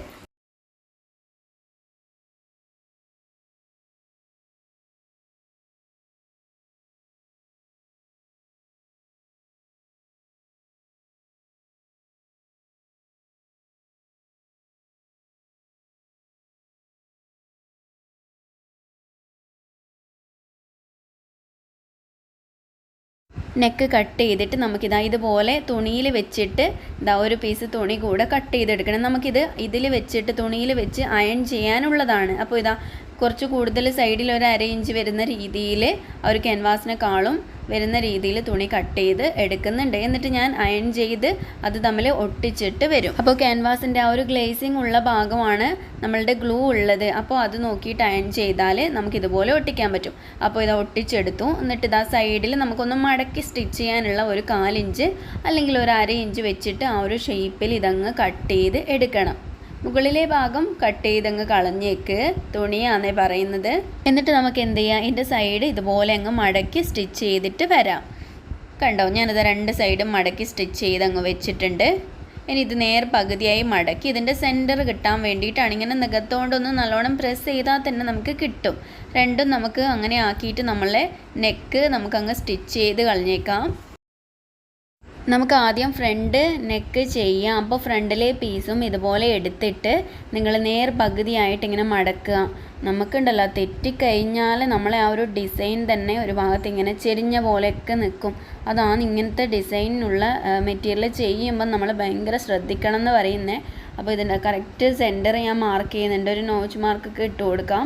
നെക്ക് കട്ട് ചെയ്തിട്ട് നമുക്കിതാ ഇതുപോലെ തുണിയിൽ വെച്ചിട്ട് ഇതാ ഒരു പീസ് തുണി കൂടെ കട്ട് ചെയ്തെടുക്കണം. നമുക്കിത് ഇതിൽ വെച്ചിട്ട് തുണിയിൽ വെച്ച് അയൺ ചെയ്യാനുള്ളതാണ്. അപ്പോൾ ഇതാ കുറച്ച് കൂടുതൽ സൈഡിൽ ഒരു അര ഇഞ്ച് വരുന്ന രീതിയിൽ ആ ഒരു ക്യാൻവാസിനെക്കാളും വരുന്ന രീതിയിൽ തുണി കട്ട് ചെയ്ത് എടുക്കുന്നുണ്ട്. എന്നിട്ട് ഞാൻ അയൺ ചെയ്ത് അത് തമ്മിൽ ഒട്ടിച്ചിട്ട് വരും. അപ്പോൾ ക്യാൻവാസിന്റെ ആ ഒരു ഗ്ലേസിങ് ഉള്ള ഭാഗമാണ് നമ്മളുടെ ഗ്ലൂ ഉള്ളത്. അപ്പോൾ അത് നോക്കിയിട്ട് അയൺ ചെയ്താൽ നമുക്ക് ഇതുപോലെ ഒട്ടിക്കാൻ പറ്റും. അപ്പോൾ ഇത് ഒട്ടിച്ചെടുത്തു. എന്നിട്ട് ഇതാ സൈഡിൽ നമുക്കൊന്ന് മടക്കി സ്റ്റിച്ച് ചെയ്യാനുള്ള ഒരു കാലിഞ്ച് അല്ലെങ്കിൽ ഒരു അര ഇഞ്ച് വെച്ചിട്ട് ആ ഒരു ഷേപ്പിൽ ഇതങ്ങ് കട്ട് ചെയ്ത് എടുക്കണം. മുകളിലെ ഭാഗം കട്ട് ചെയ്തങ്ങ് കളഞ്ഞേക്ക്. തുണിയാന്നേ പറയുന്നത്. എന്നിട്ട് നമുക്ക് എന്ത് ചെയ്യാം? ഇതിന്റെ സൈഡ് ഇതുപോലെ അങ്ങ് മടക്കി സ്റ്റിച്ച് ചെയ്തിട്ട് വരാം. കണ്ടോ? ഞാനത് രണ്ട് സൈഡും മടക്കി സ്റ്റിച്ച് ചെയ്ത് അങ്ങ് വെച്ചിട്ടുണ്ട്. ഇനി ഇത് നേർ പകുതിയായി മടക്കി ഇതിന്റെ സെന്റർ കിട്ടാൻ വേണ്ടിയിട്ടാണ് ഇങ്ങനെ നികത്തോണ്ടൊന്ന് നല്ലോണം പ്രസ് ചെയ്താൽ തന്നെ നമുക്ക് കിട്ടും. രണ്ടും നമുക്ക് അങ്ങനെ ആക്കിയിട്ട് നമ്മളെ നെക്ക് നമുക്കങ്ങ് സ്റ്റിച്ച് ചെയ്ത് കളഞ്ഞേക്കാം. നമുക്ക് ആദ്യം ഫ്രണ്ട് നെക്ക് ചെയ്യാം. അപ്പോൾ ഫ്രണ്ടിലെ പീസും ഇതുപോലെ എടുത്തിട്ട് നിങ്ങൾ നേർ പകുതിയായിട്ട് ഇങ്ങനെ മടക്കുക. നമുക്കുണ്ടല്ലോ തെറ്റിക്കഴിഞ്ഞാൽ നമ്മളെ ആ ഒരു ഡിസൈൻ തന്നെ ഒരു ഭാഗത്ത് ഇങ്ങനെ ചെരിഞ്ഞ പോലെയൊക്കെ നിൽക്കും. അതാണ് ഇങ്ങനത്തെ ഡിസൈനിനുള്ള മെറ്റീരിയൽ ചെയ്യുമ്പോൾ നമ്മൾ ഭയങ്കര ശ്രദ്ധിക്കണം എന്ന് പറയുന്നത് അപ്പോൾ ഇതിന്റെ കറക്റ്റ് സെന്റർ ഞാൻ മാർക്ക് ചെയ്യുന്നുണ്ട്. ഒരു നോച്ച് മാർക്കൊക്കെ ഇട്ട് കൊടുക്കാം.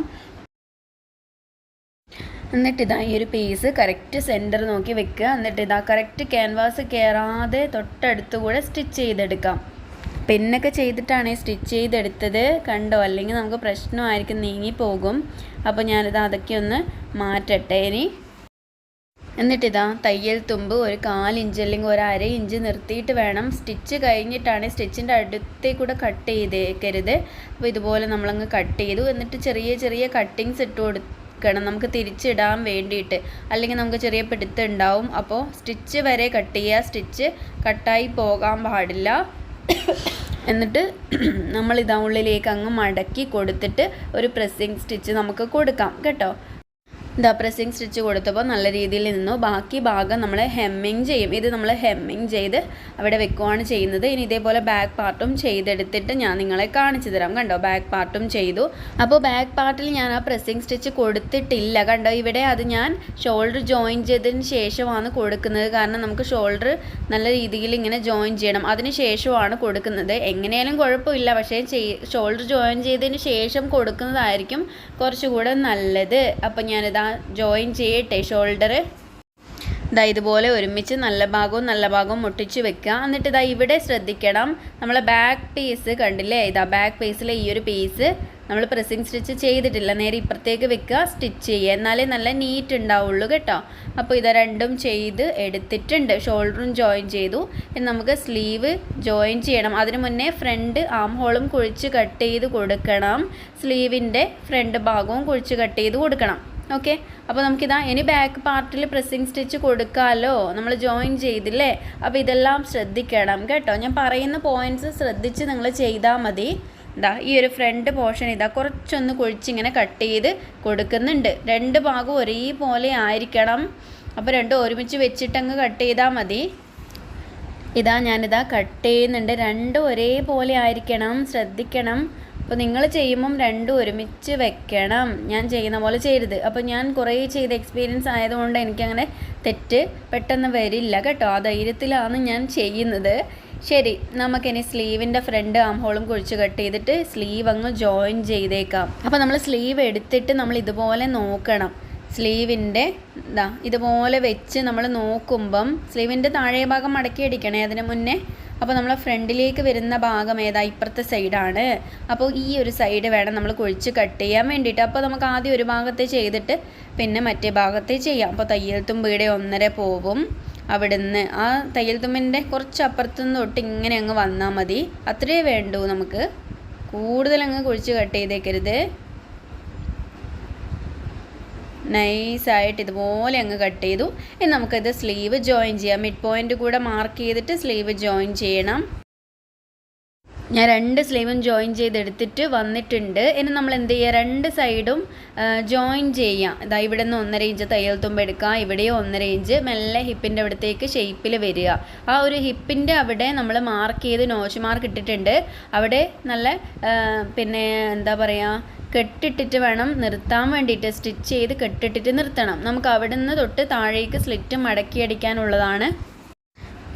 എന്നിട്ട് ഇതാ ഈ ഒരു പീസ് കറക്റ്റ് സെന്റർ നോക്കി വെക്കുക. എന്നിട്ട് ഇതാ കറക്റ്റ് ക്യാൻവാസ് കയറാതെ തൊട്ടടുത്ത് കൂടെ സ്റ്റിച്ച് ചെയ്തെടുക്കാം. പിന്നൊക്കെ ചെയ്തിട്ടാണ് സ്റ്റിച്ച് ചെയ്തെടുത്തത്. കണ്ടോ? അല്ലെങ്കിൽ നമുക്ക് പ്രശ്നമായിരിക്കും നീങ്ങിപ്പോകും. അപ്പോൾ ഞാനിത് അതൊക്കെ ഒന്ന് മാറ്റട്ടെ ഇനി. എന്നിട്ടിതാ തയ്യൽ തുമ്പ് ഒരു കാലിഞ്ച് അല്ലെങ്കിൽ ഒരു അര ഇഞ്ച് നിർത്തിയിട്ട് വേണം. സ്റ്റിച്ച് കഴിഞ്ഞിട്ടാണ് സ്റ്റിച്ചിന്റെ അടുത്തേക്കൂടെ കട്ട് ചെയ്തേക്കരുത്. അപ്പോൾ ഇതുപോലെ നമ്മളങ്ങ് കട്ട് ചെയ്തു. എന്നിട്ട് ചെറിയ ചെറിയ കട്ടിങ്സ് ഇട്ട് കൊടുക്കണം നമുക്ക് തിരിച്ചിടാൻ വേണ്ടിയിട്ട്. അല്ലെങ്കിൽ നമുക്ക് ചെറിയ പിടുത്തം ഉണ്ടാവും. അപ്പോൾ സ്റ്റിച്ച് വരെ കട്ട് ചെയ്യുക. സ്റ്റിച്ച് കട്ടായി പോകാൻ പാടില്ല. എന്നിട്ട് നമ്മൾ ഇതാ ഉള്ളിലേക്ക് അങ്ങ് മടക്കി കൊടുത്തിട്ട് ഒരു പ്രസ്സിങ് സ്റ്റിച്ച് നമുക്ക് കൊടുക്കാം. കേട്ടോ? ഇതാ പ്രസ്സിങ് സ്റ്റിച്ച് കൊടുത്തപ്പോൾ നല്ല രീതിയിൽ നിന്നു. ബാക്കി ഭാഗം നമ്മൾ ഹെമ്മിങ് ചെയ്യും. ഇത് നമ്മൾ ഹെമ്മിങ് ചെയ്ത് അവിടെ വെക്കുവാണ് ചെയ്യുന്നത്. ഇനി ഇതേപോലെ ബാക്ക് പാർട്ടും ചെയ്തെടുത്തിട്ട് ഞാൻ നിങ്ങളെ കാണിച്ചു തരാം. കണ്ടോ? ബാക്ക് പാർട്ടും ചെയ്തു. അപ്പോൾ ബാക്ക് പാർട്ടിൽ ഞാൻ ആ പ്രസ്സിങ് സ്റ്റിച്ച് കൊടുത്തിട്ടില്ല. കണ്ടോ? ഇവിടെ അത് ഞാൻ ഷോൾഡർ ജോയിൻ ചെയ്തതിന് ശേഷമാണ് കൊടുക്കുന്നത്. കാരണം നമുക്ക് ഷോൾഡർ നല്ല രീതിയിൽ ഇങ്ങനെ ജോയിൻ ചെയ്യണം. അതിന് ശേഷമാണ് കൊടുക്കുന്നത്. എങ്ങനെയാലും കുഴപ്പമില്ല. പക്ഷേ ഷോൾഡർ ജോയിൻ ചെയ്തതിന് ശേഷം കൊടുക്കുന്നതായിരിക്കും കുറച്ചുകൂടെ നല്ലത്. അപ്പോൾ ഞാനിതാ ജോയിൻ ചെയ്യട്ടെ ഷോൾഡർ ഇതാ ഇതുപോലെ ഒരുമിച്ച് നല്ല ഭാഗവും നല്ല ഭാഗവും മുട്ടിച്ച് വെക്കുക. എന്നിട്ട് ഇതാ ഇവിടെ ശ്രദ്ധിക്കണം. നമ്മൾ ബാക്ക് പീസ് കണ്ടില്ലേ? ഇതാ ബാക്ക് പീസിലെ ഈ ഒരു പീസ് നമ്മൾ പ്രസ്സിങ് സ്റ്റിച്ച് ചെയ്തിട്ടില്ല. നേരെ ഇപ്പുറത്തേക്ക് വെക്കുക സ്റ്റിച്ച് ചെയ്യുക. എന്നാലേ നല്ല നീറ്റ് ഉണ്ടാവുള്ളൂ കേട്ടോ. അപ്പോൾ ഇത് രണ്ടും ചെയ്ത് എടുത്തിട്ടുണ്ട്. ഷോൾഡറും ജോയിൻ ചെയ്തു. ഇനി നമുക്ക് സ്ലീവ് ജോയിൻ ചെയ്യണം. അതിന് മുന്നേ ഫ്രണ്ട് ആം ഹോളും കുഴിച്ച് കട്ട് ചെയ്ത് കൊടുക്കണം. സ്ലീവിന്റെ ഫ്രണ്ട് ഭാഗവും കുഴിച്ച് കട്ട് ചെയ്ത് കൊടുക്കണം. ഓക്കെ അപ്പോൾ നമുക്കിതാ ഇനി ബാക്ക് പാർട്ടിൽ പ്രസ്സിങ് സ്റ്റിച്ച് കൊടുക്കാമല്ലോ നമ്മൾ ജോയിൻ ചെയ്തില്ലേ? അപ്പോൾ ഇതെല്ലാം ശ്രദ്ധിക്കണം കേട്ടോ. ഞാൻ പറയുന്ന പോയിന്റ്സ് ശ്രദ്ധിച്ച് നിങ്ങൾ ചെയ്താൽ മതി. ഇതാ ഈ ഒരു ഫ്രണ്ട് പോർഷൻ ഇതാ കുറച്ചൊന്ന് കുഴിച്ചിങ്ങനെ കട്ട് ചെയ്ത് കൊടുക്കുന്നുണ്ട്. രണ്ട് ഭാഗം ഒരേപോലെ ആയിരിക്കണം. അപ്പോൾ രണ്ടും ഒരുമിച്ച് വെച്ചിട്ടങ്ങ് കട്ട് ചെയ്താൽ മതി. ഇതാ ഞാനിതാ കട്ട് ചെയ്യുന്നുണ്ട്. രണ്ടും ഒരേപോലെ ആയിരിക്കണം. ശ്രദ്ധിക്കണം. അപ്പോൾ നിങ്ങൾ ചെയ്യുമ്പം രണ്ടും ഒരുമിച്ച് വെക്കണം. ഞാൻ ചെയ്യുന്ന പോലെ ചെയ്യരുത്. അപ്പോൾ ഞാൻ കുറേ ചെയ്ത എക്സ്പീരിയൻസ് ആയതുകൊണ്ട് എനിക്കങ്ങനെ തെറ്റ് പെട്ടെന്ന് വരില്ല കേട്ടോ. ആ ധൈര്യത്തിലാണ് ഞാൻ ചെയ്യുന്നത്. ശരി നമുക്കിനി സ്ലീവിന്റെ ഫ്രണ്ട് ആം ഹോളും കുഴിച്ച് കട്ട് ചെയ്തിട്ട് സ്ലീവ് അങ്ങ് ജോയിൻ ചെയ്തേക്കാം. അപ്പോൾ നമ്മൾ സ്ലീവ് എടുത്തിട്ട് നമ്മൾ ഇതുപോലെ നോക്കണം. സ്ലീവിന്റെ ഇതാ ഇതുപോലെ വെച്ച് നമ്മൾ നോക്കുമ്പം സ്ലീവിന്റെ താഴെ ഭാഗം മടക്കി അടിക്കണേ. അതിന് മുന്നേ അപ്പോൾ നമ്മൾ ഫ്രണ്ടിലേക്ക് വരുന്ന ഭാഗം ഏതാ? ഇപ്പുറത്തെ സൈഡാണ്. അപ്പോൾ ഈ ഒരു സൈഡ് വേണം നമ്മൾ കുഴിച്ച് കട്ട് ചെയ്യാൻ വേണ്ടിയിട്ട്. അപ്പോൾ നമുക്ക് ആദ്യം ഒരു ഭാഗത്തെ ചെയ്തിട്ട് പിന്നെ മറ്റേ ഭാഗത്തെ ചെയ്യാം. അപ്പോൾ തയ്യൽ തുമ്പിയുടെ ഒന്നര പോവും അവിടുന്ന് ആ തയ്യൽ തുമ്പിന്റെ കുറച്ച് അപ്പുറത്തുനിന്ന് തൊട്ട് ഇങ്ങനെ അങ്ങ് വന്നാൽ മതി. അത്രയേ വേണ്ടൂ നമുക്ക്. കൂടുതൽ അങ്ങ് കുഴിച്ച് കട്ട് ചെയ്തേക്കരുത്. നൈസായിട്ട് ഇതുപോലെ അങ്ങ് കട്ട് ചെയ്തു. ഇനി നമുക്കിത് സ്ലീവ് ജോയിൻ ചെയ്യാം. മിഡ് പോയിന്റ് കൂടെ മാർക്ക് ചെയ്തിട്ട് സ്ലീവ് ജോയിൻ ചെയ്യണം. ഞാൻ രണ്ട് സ്ലീവും ജോയിൻ ചെയ്തെടുത്തിട്ട് വന്നിട്ടുണ്ട്. ഇനി നമ്മൾ എന്ത് ചെയ്യുക രണ്ട് സൈഡും ജോയിൻ ചെയ്യാം. ഇതാ ഇവിടെ നിന്ന് ഒന്നര ഇഞ്ച് തയ്യൽ തുമ്പ് എടുക്കുക ഇവിടെയും ഒന്നര ഇഞ്ച് മെല്ലെ ഹിപ്പിന്റെ അവിടത്തേക്ക് ഷേപ്പിൽ വരിക. ആ ഒരു ഹിപ്പിന്റെ അവിടെ നമ്മൾ മാർക്ക് ചെയ്ത് നോച്ച് മാർക്ക് ഇട്ടിട്ടുണ്ട്. അവിടെ നല്ല പിന്നെ എന്താ പറയുക കെട്ടിട്ടിട്ട് വേണം നിർത്താൻ വേണ്ടിയിട്ട് സ്റ്റിച്ച് ചെയ്ത് കെട്ടിട്ടിട്ട് നിർത്തണം. നമുക്ക് അവിടെ നിന്ന് തൊട്ട് താഴേക്ക് സ്ലിറ്റ് മടക്കി അടിക്കാനുള്ളതാണ്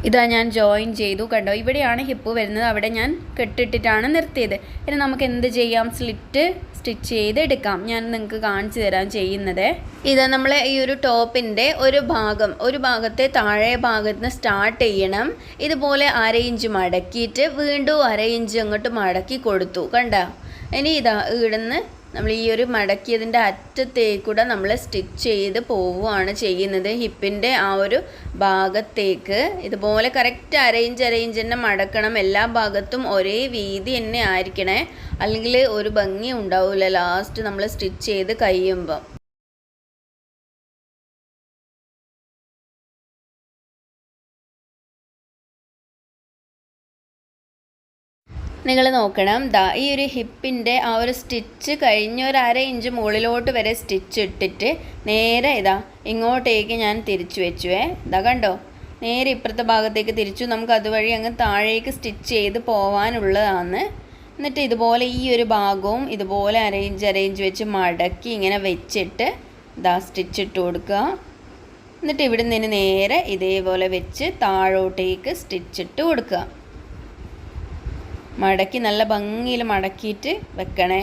ഇതാ ഞാൻ ജോയിൻ ചെയ്തു. കണ്ടോ? ഇവിടെയാണ് ഹിപ്പ് വരുന്നത്. അവിടെ ഞാൻ കെട്ടിട്ടിട്ടാണ് നിർത്തിയത്. ഇനി നമുക്ക് എന്ത് ചെയ്യാം? സ്ലിറ്റ് സ്റ്റിച്ച് ചെയ്ത് എടുക്കാം ഞാൻ നിങ്ങൾക്ക് കാണിച്ചു തരാൻ ചെയ്യുന്നത്. ഇത് നമ്മൾ ഈ ഒരു ടോപ്പിന്റെ ഒരു ഭാഗം. ഒരു ഭാഗത്തെ താഴെ ഭാഗത്ത് നിന്ന് സ്റ്റാർട്ട് ചെയ്യണം. ഇതുപോലെ അര ഇഞ്ച് മടക്കിയിട്ട് വീണ്ടും അര ഇഞ്ച് അങ്ങോട്ട് മടക്കി കൊടുത്തു. കണ്ട? ഇനി ഇതാ ഇവിടുന്ന് നമ്മൾ ഈ ഒരു മടക്കിയതിന്റെ അറ്റത്തേക്കൂടെ നമ്മൾ സ്റ്റിച്ച് ചെയ്ത് പോവുകയാണ് ചെയ്യുന്നത്. ഹിപ്പിന്റെ ആ ഒരു ഭാഗത്തേക്ക്. ഇതുപോലെ കറക്റ്റ് അരയിഞ്ച് അരയിഞ്ച് തന്നെ മടക്കണം. എല്ലാ ഭാഗത്തും ഒരേ വീതി തന്നെ ആയിരിക്കണേ. അല്ലെങ്കിൽ ഒരു ഭംഗി ഉണ്ടാവില്ല ലാസ്റ്റ് നമ്മൾ സ്റ്റിച്ച് ചെയ്ത് കഴിയുമ്പം. നിങ്ങൾ നോക്കണം. ദാ ഈ ഒരു ഹിപ്പിന്റെ ആ ഒരു സ്റ്റിച്ച് കഴിഞ്ഞ ഒരു അര ഇഞ്ച് മുകളിലോട്ട് വരെ സ്റ്റിച്ച് ഇട്ടിട്ട് നേരെ ഇതാ ഇങ്ങോട്ടേക്ക് ഞാൻ തിരിച്ചു വെച്ചുവേ. ഇതാ കണ്ടോ? നേരെ ഇപ്പുറത്തെ ഭാഗത്തേക്ക് തിരിച്ചു. നമുക്ക് അതുവഴി അങ്ങ് താഴേക്ക് സ്റ്റിച്ച് ചെയ്ത് പോവാനുള്ളതാണ്. എന്നിട്ട് ഇതുപോലെ ഈ ഒരു ഭാഗവും ഇതുപോലെ അരയിഞ്ച് ഇഞ്ച് വെച്ച് മടക്കി ഇങ്ങനെ വെച്ചിട്ട് ഇതാ സ്റ്റിച്ച് ഇട്ട് കൊടുക്കുക. എന്നിട്ട് ഇവിടെ നിന്ന് നേരെ ഇതേപോലെ വെച്ച് താഴോട്ടേക്ക് സ്റ്റിച്ച് ഇട്ട് കൊടുക്കുക. മടക്കി നല്ല ഭംഗിയിൽ മടക്കിയിട്ട് വെക്കണേ.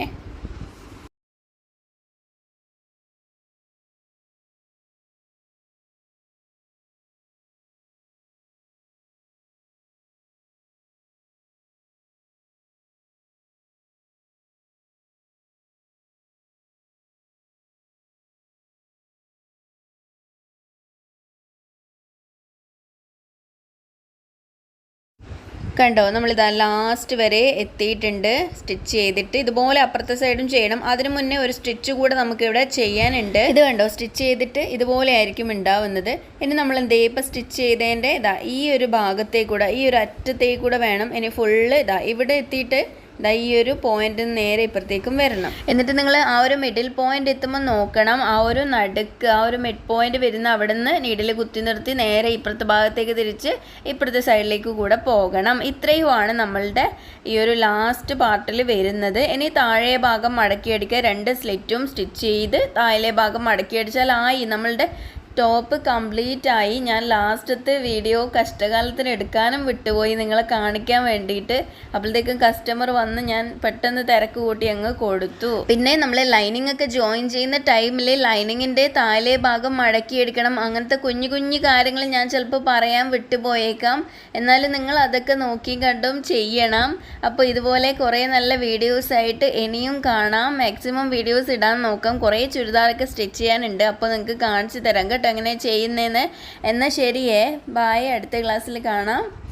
കണ്ടോ? നമ്മളിതാ ലാസ്റ്റ് വരെ എത്തിയിട്ടുണ്ട്. സ്റ്റിച്ച് ചെയ്തിട്ട് ഇതുപോലെ അപ്പുറത്തെ സൈഡും ചെയ്യണം. അതിനു മുന്നേ ഒരു സ്റ്റിച്ച് കൂടെ നമുക്ക് ഇവിടെ ചെയ്യാനുണ്ട്. ഇത് കണ്ടോ? സ്റ്റിച്ച് ചെയ്തിട്ട് ഇതുപോലെ ആയിരിക്കും ഉണ്ടാവുന്നത്. ഇനി നമ്മൾ എന്തേ ഇപ്പം സ്റ്റിച്ച് ചെയ്തതിന്റെ ഇതാ ഈ ഒരു ഭാഗത്തേക്കൂടെ ഈ ഒരു അറ്റത്തേക്കൂടെ വേണം. ഇനി ഫുള്ള് ഇതാ ഇവിടെ എത്തിയിട്ട് ദാ ഈ ഒരു പോയിന്റ് നേരെ ഇപ്പുറത്തേക്കും വരണം. എന്നിട്ട് നിങ്ങൾ ആ ഒരു മിഡിൽ പോയിന്റ് എത്തുമ്പോൾ നോക്കണം. ആ ഒരു നടുക്ക് ആ ഒരു മിഡ് പോയിന്റ് വരുന്ന അവിടെ നിന്ന് നീഡിൽ കുത്തി നിർത്തി നേരെ ഇപ്പുറത്തെ ഭാഗത്തേക്ക് തിരിച്ച് ഇപ്പുറത്തെ സൈഡിലേക്ക് കൂടെ പോകണം. ഇത്രയുമാണ് നമ്മളുടെ ഈ ഒരു ലാസ്റ്റ് പാർട്ടിൽ വരുന്നത്. ഇനി താഴെ ഭാഗം മടക്കിയടിക്കുക രണ്ട് സ്ലിറ്റും സ്റ്റിച്ച് ചെയ്ത് താഴെ ഭാഗം മടക്കിയടിച്ചാൽ ആയി. നമ്മളുടെ ടോപ്പ് കംപ്ലീറ്റ് ആയി ഞാൻ ലാസ്റ്റത്തെ വീഡിയോ കഷ്ടകാലത്തിന് എടുക്കാനും വിട്ടുപോയി. നിങ്ങളെ കാണിക്കാൻ വേണ്ടിയിട്ട് അപ്പോഴത്തേക്കും കസ്റ്റമർ വന്ന് ഞാൻ പെട്ടെന്ന് തിരക്ക് കൂട്ടി അങ്ങ് കൊടുത്തു. പിന്നെ നമ്മൾ ലൈനിങ് ഒക്കെ ജോയിൻ ചെയ്യുന്ന ടൈമിൽ ലൈനിങ്ങിന്റെ താഴെ ഭാഗം മടക്കിയെടുക്കണം. അങ്ങനത്തെ കുഞ്ഞു കുഞ്ഞു കാര്യങ്ങൾ ഞാൻ ചിലപ്പോൾ പറയാൻ വിട്ടുപോയേക്കാം. എന്നാലും നിങ്ങൾ അതൊക്കെ നോക്കി കണ്ടും ചെയ്യണം. അപ്പോൾ ഇതുപോലെ കുറേ നല്ല വീഡിയോസ് ആയിട്ട് ഇനിയും കാണാം. മാക്സിമം വീഡിയോസ് ഇടാൻ നോക്കാം. കുറേ ചുരിദാറൊക്കെ സ്റ്റിച്ച് ചെയ്യാനുണ്ട്. അപ്പോൾ നിങ്ങൾക്ക് കാണിച്ചു തരാം കേട്ടോ. എങ്ങനെ ചെയ്യുന്നതെന്ന് എന്നാൽ ശരിയേ. ബായ് അടുത്ത ക്ലാസ്സിൽ കാണാം.